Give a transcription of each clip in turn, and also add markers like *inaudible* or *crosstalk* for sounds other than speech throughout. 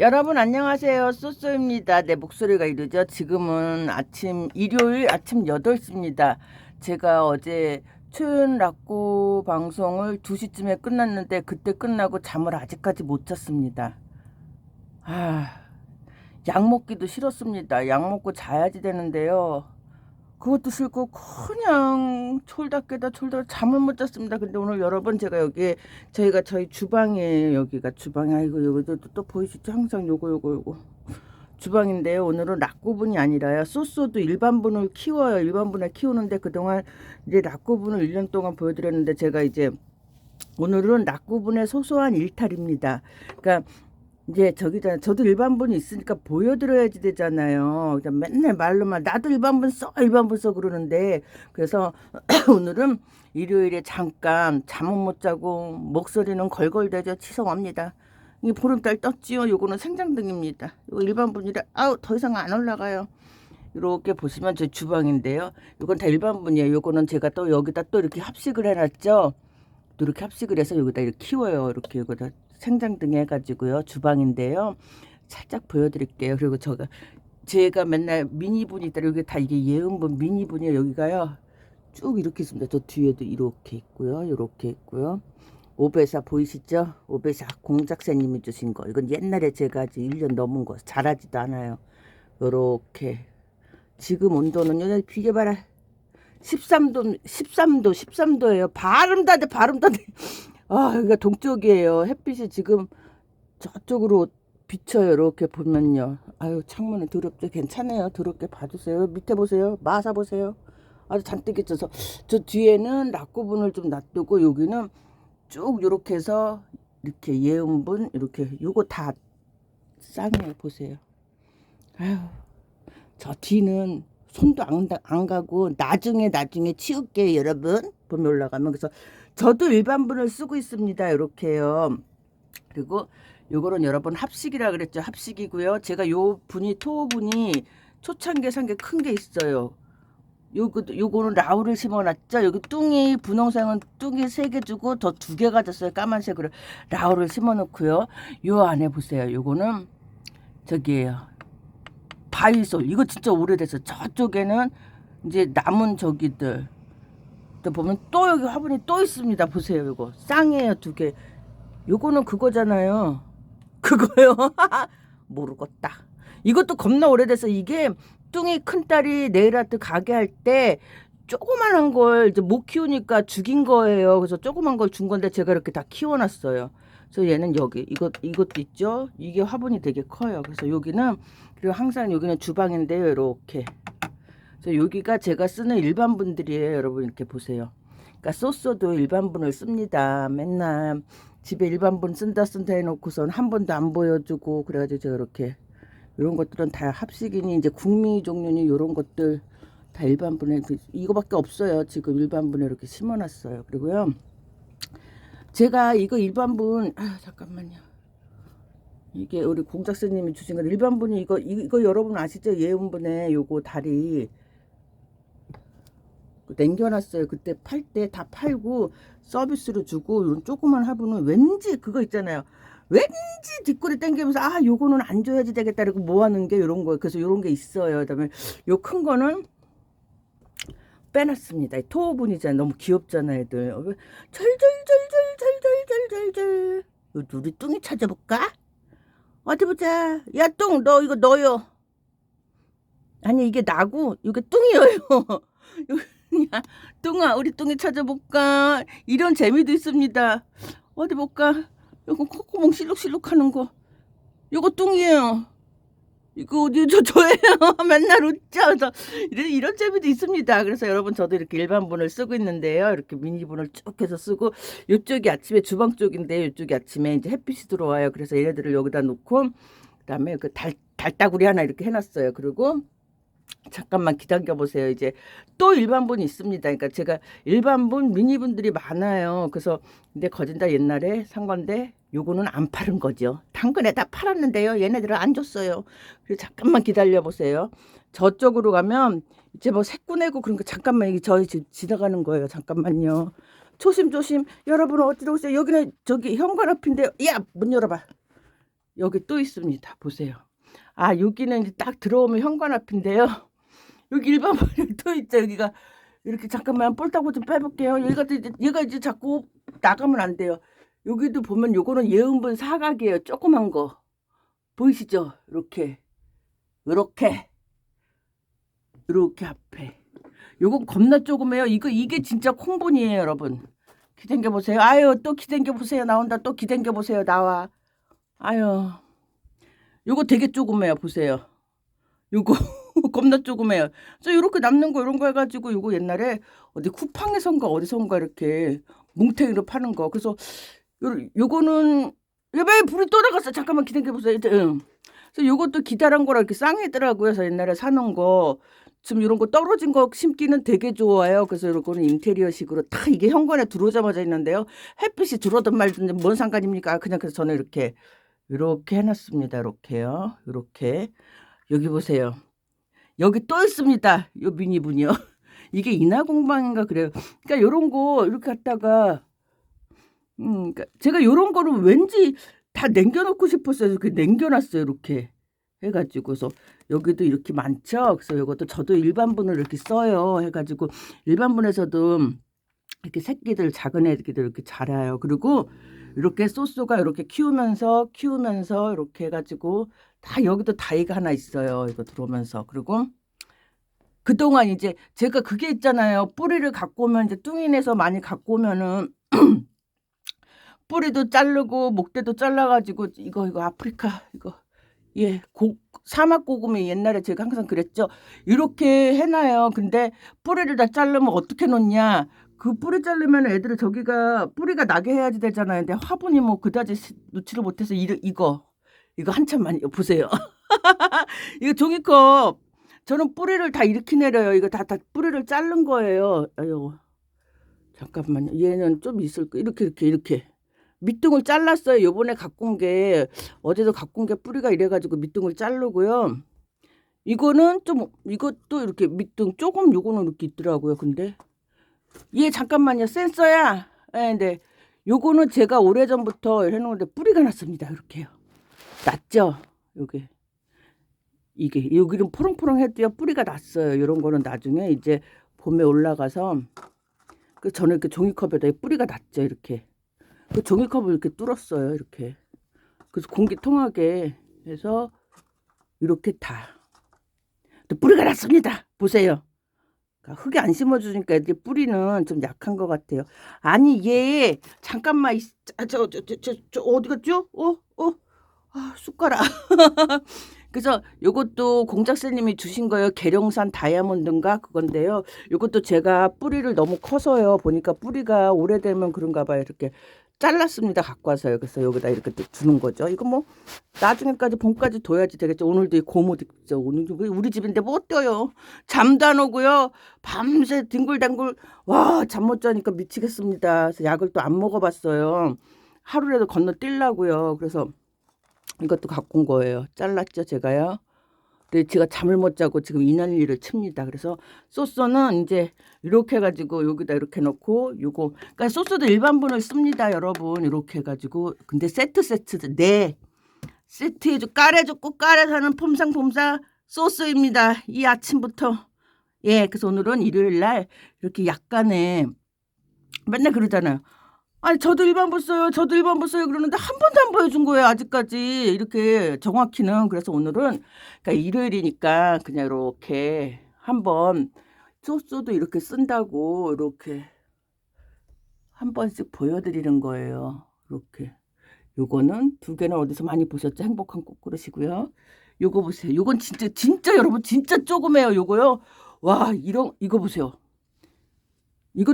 여러분 안녕하세요. 쏘쏘입니다. 내 목소리가 이르죠. 지금은 아침 일요일 아침 8시입니다. 제가 어제 초연 락고 방송을 2시쯤에 끝났는데 그때 끝나고 잠을 아직까지 못 잤습니다. 아, 약 먹기도 싫었습니다. 약 먹고 자야지 되는데요. 그것도 싫고 그냥 졸다 깨다 졸다 잠을 못 잤습니다. 근데 오늘 여러분 제가 여기 저희가 저희 주방이에요. 여기가 주방이 아이고 여기도 또, 또 보이시죠? 항상 요거 요거 요거 주방인데요. 오늘은 락고분이 아니라요. 소소도 일반분을 키워요. 일반분을 키우는데 그동안 이제 락고분을 1년 동안 보여드렸는데 제가 이제 오늘은 락고분의 소소한 일탈입니다. 그러니까 이제 저기잖아. 저도 일반분이 있으니까 보여드려야지 되잖아요. 그냥 맨날 말로만 나도 일반분 써, 일반분 써 그러는데 그래서 *clears throat* 오늘은 일요일에 잠깐 잠은 못 자고 목소리는 걸걸대죠. 죄송합니다. 이 보름달 떴지요. 요거는 생장등입니다. 이거 일반분이라 아우 더 이상 안 올라가요. 이렇게 보시면 제 주방인데요. 이건 다 일반분이에요. 요거는 제가 또 여기다 또 이렇게 합식을 해놨죠. 또 이렇게 합식을 해서 여기다 이렇게 키워요. 이렇게 여기다 생장 등 해가지고요. 주방인데요. 살짝 보여드릴게요. 그리고 제가 제가 맨날 미니분이 있다. 여기 다 이게 예은분 미니분이에요. 여기가요. 쭉 이렇게 있습니다. 저 뒤에도 이렇게 있고요. 이렇게 있고요. 오베사 보이시죠? 오베사 공작새님이 주신 거. 이건 옛날에 제가 아직 1년 넘은 거. 잘하지도 않아요. 요렇게. 지금 온도는 여기 비계 봐라. 13도, 13도, 13도예요. 발음 다돼, 발음 다돼. 아, 여기가 동쪽이에요. 햇빛이 지금 저쪽으로 비쳐요. 이렇게 보면요. 아유, 창문은 더럽죠. 괜찮아요. 더럽게 봐주세요. 밑에 보세요. 마사 보세요. 아주 잔뜩 있어서. 저 뒤에는 낙고분을 좀 놔두고, 여기는 쭉 이렇게 해서, 이렇게 예은분, 이렇게, 요거 다 쌍이에요. 보세요. 아유, 저 뒤는 손도 안, 가- 안 가고, 나중에, 나중에 치울게요, 여러분. 봄에 올라가면. 그래서 저도 일반분을 쓰고 있습니다. 이렇게요. 그리고 요거는 여러분 합식이라 그랬죠. 합식이고요. 제가 요 분이 토분이 초창기에 산게 큰 게 있어요. 요거 요거는 라우를 심어놨죠. 여기 뚱이 분홍색은 뚱이 세 개 주고 더 두 개 가 졌어요. 까만색으로 라우를 심어놓고요. 요 안에 보세요. 요거는 저기에요. 바이솔 이거 진짜 오래돼서 저쪽에는 이제 남은 저기들 또 보면 또 여기 화분이 또 있습니다. 보세요, 이거 쌍이에요 두 개. 요거는 그거잖아요. *laughs* 그거요. *laughs* 모르겠다. 이것도 겁나 오래돼서 이게 뚱이 큰 딸이 네일 아트 가게 할 때 조그만한 걸 이제 못 키우니까 죽인 거예요. 그래서 조그만 걸 준 건데 제가 이렇게 다 키워놨어요. 그래서 얘는 여기 이것 이것도 있죠. 이게 화분이 되게 커요. 그래서 여기는 그리고 항상 여기는 주방인데요. 이렇게 그래서 여기가 제가 쓰는 일반 분들이에요. 여러분 이렇게 보세요. 그러니까 소스도 일반 분을 씁니다. 맨날 집에 일반 분 쓴다 쓴다 해놓고선 한 번도 안 보여주고 그래가지고 제가 이렇게 이런 것들은 다 합식이니 이제 국미 종류니 이런 것들 다 일반 분에 그- 이거밖에 없어요. 지금 일반 분에 이렇게 심어놨어요. 그리고요. 제가 이거 일반 분 아, 잠깐만요. 이게 우리 공작사님이 주신 건 일반 분이 이거 이거 여러분 아시죠? 예은분의 요거 다리 남겨놨어요. 그때 팔 때 다 팔고 서비스로 주고 이런 조그만 화분은 왠지 그거 있잖아요. 왠지 뒷골이 땡기면서 아 요거는 안 줘야지 되겠다 이러고 모아놓은 게 이런 거예요. 그래서 이런 게 있어요. 그다음에 요 큰 거는 빼놨습니다. 이 토오분이잖아요. 너무 귀엽잖아요, 애들. 어, 절절절절절절절절. 우리 뚱이 찾아볼까? 어디 보자. 야, 뚱, 너 이거 너요. 아니, 이게 나고, 이게 뚱이에요. *laughs* 야, 뚱아, 우리 뚱이 찾아볼까? 이런 재미도 있습니다. 어디 볼까? 요거 콧구멍 실룩실룩 하는 거. 요거 뚱이에요. 이거 어디 저 저예요. *laughs* 맨날 웃죠. 그래서 이런 이런 재미도 있습니다. 그래서 여러분 저도 이렇게 일반분을 쓰고 있는데요. 이렇게 미니분을 쭉 해서 쓰고 이쪽이 아침에 주방 쪽인데 이쪽이 아침에 이제 햇빛이 들어와요. 그래서 얘네들을 여기다 놓고 그다음에 그 달 달따구리 하나 이렇게 해놨어요. 그리고 잠깐만 기다려 보세요. 이제 또 일반분이 있습니다. 그러니까 제가 일반분 미니분들이 많아요. 그래서 근데 거진다 옛날에 산 건데 요거는 안 팔은 거죠. 당근에 다 팔았는데요. 얘네들은 안 줬어요. 그래서 잠깐만 기다려 보세요. 저쪽으로 가면 이제 뭐 새꾸 내고 그런 거 잠깐만 이게 저희 집 지나가는 거예요. 잠깐만요. 조심조심. 여러분 어디로 오세요? 여기는 저기 현관 앞인데요. 야, 문 열어봐. 여기 또 있습니다. 보세요. 아 여기는 이제 딱 들어오면 현관 앞인데요. *laughs* 여기 일반 번이 또 있죠. 여기가 이렇게 잠깐만 볼따구 좀 빼볼게요. 얘가 또 이제 얘가 이제 자꾸 나가면 안 돼요. 여기도 보면 요거는 예은분 사각이에요. 조그만 거 보이시죠? 이렇게 이렇게 이렇게 앞에 요건 겁나 조그매요. 이거 이게 진짜 콩분이에요, 여러분. 기댕겨 보세요. 아유 또 기댕겨 보세요. 나온다. 또 기댕겨 보세요. 나와. 아유 요거 되게 조그매요. 보세요. 요거 *laughs* 겁나 조그매요. 저 요렇게 남는 거 이런 거 해가지고 요거 옛날에 어디 쿠팡에선가 어디선가 이렇게 뭉탱이로 파는 거. 그래서 요 요거는 왜 불이 또 나갔어? 잠깐만 기다려 보세요. 이제, 응. 그래서 요것도 기다란 거랑 이렇게 쌍이더라고요. 그래서 옛날에 사놓은 거. 지금 이런 거 떨어진 거 심기는 되게 좋아요. 그래서 요거는 인테리어식으로 다 이게 현관에 들어오자마자 있는데요. 햇빛이 들어오든 말든 뭔 상관입니까? 그냥 그래서 저는 이렇게 이렇게 해놨습니다. 이렇게요. 이렇게 여기 보세요. 여기 또 있습니다. 요 미니분이요. *laughs* 이게 인하공방인가 그래요. 그러니까 요런 거 이렇게 갖다가 음, 그러니까 제가 요런 거를 왠지 다 남겨놓고 싶었어요. 그 남겨놨어요. 이렇게 해가지고서 여기도 이렇게 많죠. 그래서 이것도 저도 일반분을 이렇게 써요. 해가지고 일반분에서도 이렇게 새끼들 작은 애기들 이렇게 자라요. 그리고 이렇게 소스가 이렇게 키우면서 키우면서 이렇게 해가지고 다 여기도 다이가 하나 있어요. 이거 들어오면서 그리고 그동안 이제 제가 그게 있잖아요. 뿌리를 갖고 오면 이제 뚱이내서 많이 갖고 오면은 *clears throat* 뿌리도 자르고 목대도 잘라가지고 이거 이거 아프리카 이거 예, 고, 사막 고구미 옛날에 제가 항상 그랬죠. 이렇게 해놔요. 근데 뿌리를 다 자르면 어떻게 놓냐? 그 뿌리 자르면 애들을 저기가 뿌리가 나게 해야지 되잖아요. 근데 화분이 뭐 그다지 시- 놓지를 못해서 이, 이거 이거 한참 많이 보세요. *laughs* 이거 종이컵 저는 뿌리를 다 이렇게 내려요. 이거 다 다 뿌리를 자른 거예요. 아유 잠깐만요. 얘는 좀 있을 거 이렇게 이렇게 이렇게 밑둥을 잘랐어요. 요번에 갖고 온 게 어제도 갖고 온 게 뿌리가 이래가지고 밑둥을 자르고요. 이거는 좀 이것도 이렇게 밑둥 조금 요거는 이렇게 있더라고요. 근데 얘 잠깐만요. 센서야. 예, 근데 요거는 제가 오래전부터 해놓은데 뿌리가 났습니다. 이렇게요. 났죠? 요게 이게 여기는 포롱포롱해도요 뿌리가 났어요. 이런 거는 나중에 이제 봄에 올라가서 그 저는 이렇게 종이컵에다 뿌리가 났죠. 이렇게 그 종이컵을 이렇게 뚫었어요. 이렇게 그래서 공기 통하게 해서 이렇게 다 또 뿌리가 났습니다. 보세요. 그러니까 흙에 안 심어주니까 애들이 뿌리는 좀 약한 것 같아요. 아니 얘 잠깐만 저저 저 저 저 어디 갔죠? 어 어. 아, 숟가락. *laughs* 그래서 요것도 공작새님이 주신 거예요. 계룡산 다이아몬드인가 그건데요. 요것도 제가 뿌리를 너무 커서요. 보니까 뿌리가 오래되면 그런가 봐요. 이렇게 잘랐습니다. 갖고 와서요. 그래서 여기다 이렇게 또 두는 거죠. 이거 뭐 나중에까지 봄까지 둬야지 되겠죠. 오늘도 이 고모도 있죠. 오늘도 왜 우리 집인데 뭐 어때요? 잠도 안 오고요. 밤새 뒹굴뒹굴 와 잠 못 자니까 미치겠습니다. 그래서 약을 또 안 먹어봤어요. 하루라도 건너뛰려고요. 그래서 이것도 갖고 온 거예요. 잘랐죠, 제가요. 근데 제가 잠을 못 자고 지금 이 난리를 칩니다. 그래서 소스는 이제 이렇게 해가지고 여기다 이렇게 넣고 요거 그러니까 소스도 일반 분을 씁니다, 여러분. 이렇게 해가지고 근데 세트 세트 네 세트해줘 까래줬고 까래사는 폼상폼사 소스입니다. 이 아침부터 예 그래서 오늘은 일요일 날 이렇게 약간의 맨날 그러잖아요. 아니 저도 일반부 써요. 저도 일반부 써요. 그러는데 한 번도 안 보여준 거예요. 아직까지 이렇게 정확히는 그래서 오늘은 그러니까 일요일이니까 그냥 이렇게 한번 소스도 이렇게 쓴다고 이렇게 한 번씩 보여드리는 거예요. 이렇게 요거는 두 개는 어디서 많이 보셨죠? 행복한 꽃그릇이고요. 요거 보세요. 요건 진짜 진짜 여러분 진짜 조그매요. 요거요. 와 이런 이거 보세요.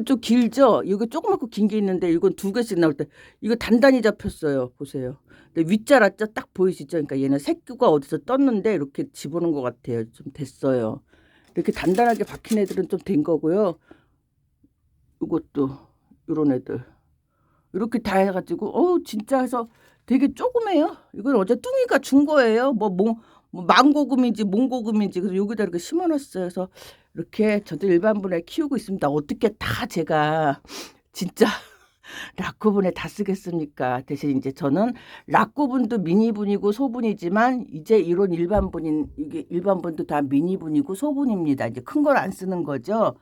좀 길죠? 이거 조그맣고 긴 게 있는데 이건 두 개씩 나올 때 이거 단단히 잡혔어요. 보세요. 근데 윗자 라자 딱 보이시죠? 그러니까 얘는 새끼가 어디서 떴는데 이렇게 집어넣은 것 같아요. 좀 됐어요. 이렇게 단단하게 박힌 애들은 좀 된 거고요. 이것도 이런 애들 이렇게 다 해가지고 어우 진짜 해서 되게 조그매요. 이건 어제 뚱이가 준 거예요. 뭐, 뭐, 뭐 망고금인지 몽고금인지 그래서 여기다 이렇게 심어놨어요. 그래서 이렇게 저도 일반 분에 키우고 있습니다. 어떻게 다 제가 진짜 *laughs* 락구분에 다 쓰겠습니까? 대신 이제 저는 락구분도 미니분이고 소분이지만 이제 이런 일반분인 이게 일반분도 다 미니분이고 소분입니다. 이제 큰 걸 안 쓰는 거죠.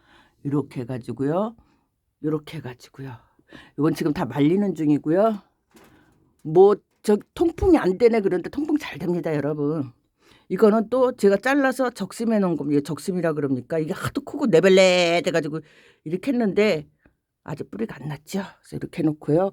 이렇게 해 가지고요. 이렇게 해 가지고요. 이건 지금 다 말리는 중이고요. 뭐 저 통풍이 안 되네 그런데 통풍 잘 됩니다, 여러분. 이거는 또 제가 잘라서 적심해 놓은 겁니다. 적심이라 그럽니까? 이게 하도 크고 네벨레 돼가지고 이렇게 했는데 아직 뿌리가 안 났죠. 그래서 이렇게 해놓고요.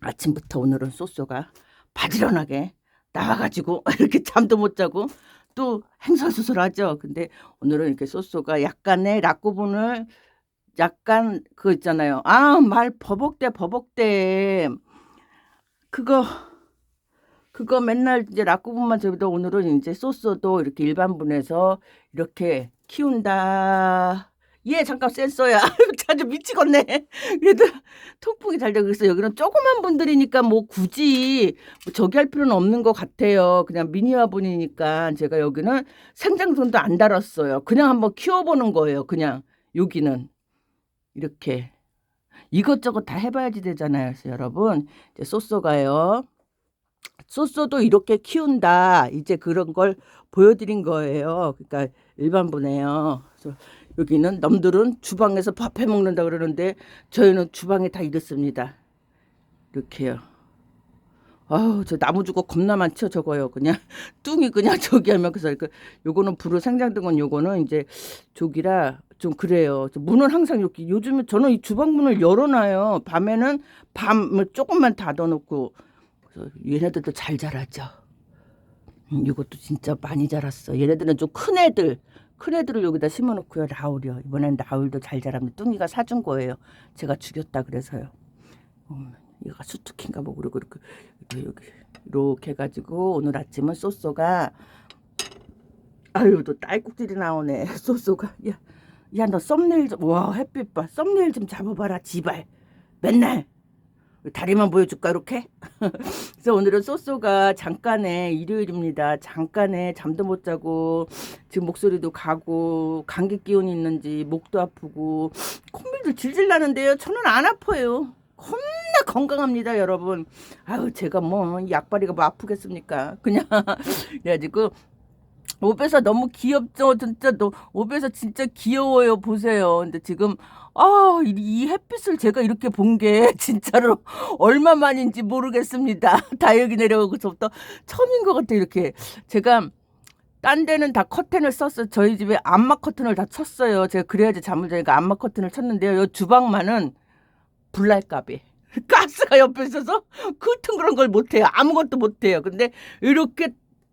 아침부터 오늘은 소스가 바지런하게 나와가지고 *laughs* 이렇게 잠도 못 자고 또 행설수설하죠. 근데 오늘은 이렇게 소스가 약간의 락 부분을 약간 그거 있잖아요. 아 말 버벅대 버벅대 그거 그거 맨날 이제 락 부분만 저기도 오늘은 이제 소스도 이렇게 일반 분에서 이렇게 키운다. 예, 잠깐 센서야. *laughs* 자주 미치겠네. 그래도 통풍이 잘 되고 있어. 여기는 조그만 분들이니까 뭐 굳이 뭐 저기 할 필요는 없는 것 같아요. 그냥 미니화 분이니까 제가 여기는 생장선도 안 달았어요. 그냥 한번 키워보는 거예요. 그냥 여기는 이렇게 이것저것 다 해봐야지 되잖아요. 그래서 여러분 이제 소스가요. 소스도 이렇게 키운다. 이제 그런 걸 보여드린 거예요. 그러니까 일반. 그래서 여기는 남들은 주방에서 밥해 먹는다 그러는데 저희는 주방에 다 이렇습니다. 이렇게요. 아우 저 나무 주고 겁나 많죠 저거요 그냥 *laughs* 뚱이 그냥 *laughs* 저기 하면 그래서 그 요거는 불을 생장된 건 요거는 이제 저기라 좀 그래요 저 문은 항상 이렇게 요즘에 저는 이 주방 문을 열어놔요 밤에는 밤을 조금만 닫아놓고 그래서 얘네들도 잘 자라죠. 음, 이것도 진짜 많이 자랐어. 얘네들은 좀 큰 애들 큰 애들을 여기다 심어놓고요 라울이요. 이번엔 라울도 잘 자랍니다. 뚱이가 사준 거예요. 제가 죽였다 그래서요. 음, 얘가 수투킨가 뭐 그러고 이렇게 이렇게 이렇게 해가지고 오늘 아침은 소소가 아유 또 딸꾹질이 나오네. *laughs* 소소가. 야 야 너 썸네일 좀와 햇빛 봐. 썸네일 좀 잡아봐라 지발. 맨날 다리만 보여줄까 이렇게 *laughs* 그래서 오늘은 소소가 잠깐의 일요일입니다 잠깐의 잠도 못 자고 지금 목소리도 가고 감기 기운이 있는지 목도 아프고 콧물도 질질 나는데요 저는 안 아파요 겁나 건강합니다, 여러분. 아유, 제가 뭐 약발이가 뭐 아프겠습니까? 그냥 *laughs* 그래가지고 오베사 너무 귀엽죠, 진짜 너 오베사 진짜 귀여워요, 보세요. 근데 지금 아, 이, 이 햇빛을 제가 이렇게 본 게 *laughs* 진짜로 얼마만인지 모르겠습니다. *laughs* 다 여기 내려오고서부터 처음인 것 같아요, 이렇게 제가. 딴 데는 다 커튼을 썼어요. 저희 집에 암막 커튼을 다 쳤어요. 제가 그래야지 잠을 자니까 암막 커튼을 쳤는데요. 이 주방만은 불날까비. *laughs* 가스가 옆에 있어서 그튼 그런 걸 못해요. 아무것도 못해요. 근데 이렇게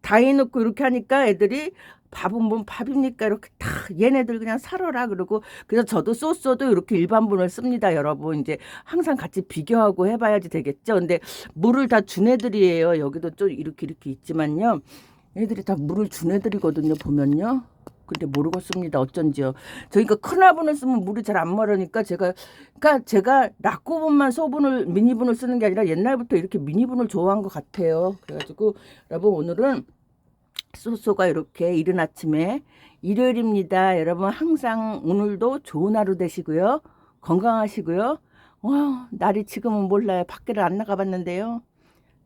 다 해놓고 이렇게 하니까 애들이 밥은 뭔 밥입니까? 이렇게 다 얘네들 그냥 살아라 그러고 그래서 저도 소스도 이렇게 일반분을 씁니다, 여러분. 이제 항상 같이 비교하고 해봐야지 되겠죠. 근데 물을 다 준 애들이에요. 여기도 좀 이렇게 이렇게 있지만요. 애들이 다 물을 준 애들이거든요. 보면요. 근데 모르겠습니다. 어쩐지요. 저희가 큰 화분을 쓰면 물이 잘 안 마르니까 제가 그러니까 제가 락구분만 소분을 미니분을 쓰는 게 아니라 옛날부터 이렇게 미니분을 좋아한 것 같아요. 그래가지고 여러분 오늘은 소소가 이렇게 이른 아침에 일요일입니다. 여러분 항상 오늘도 좋은 하루 되시고요. 건강하시고요. 와 날이 지금은 몰라요. 밖에를 안 나가봤는데요.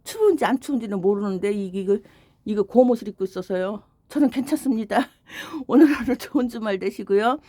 추운지 안 추운지는 모르는데 이거 이거 고무옷을 입고 있어서요. 저는 괜찮습니다. *laughs* 오늘 하루 좋은 주말 되시고요.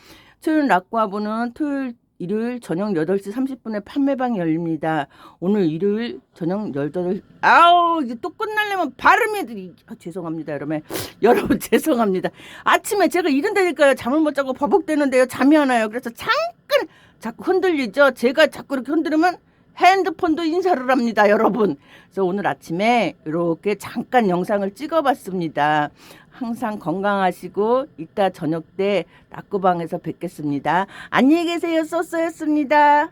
토요일 낙과부는 토요일 일요일 저녁 8시 30분에 판매방이 열립니다. 오늘 일요일 저녁 18시 아우 이제 또 끝나려면 발음이 아, 죄송합니다 여러분 *laughs* 여러분 죄송합니다 아침에 제가 이런다니까요 잠을 못 자고 버벅대는데요 잠이 안 와요 그래서 잠깐 자꾸 흔들리죠 제가 자꾸 이렇게 흔들으면 핸드폰도 인사를 합니다, 여러분. 그래서 오늘 아침에 이렇게 잠깐 영상을 찍어봤습니다. 항상 건강하시고 이따 저녁 때 낙구방에서 뵙겠습니다. 안녕히 계세요, 소스였습니다.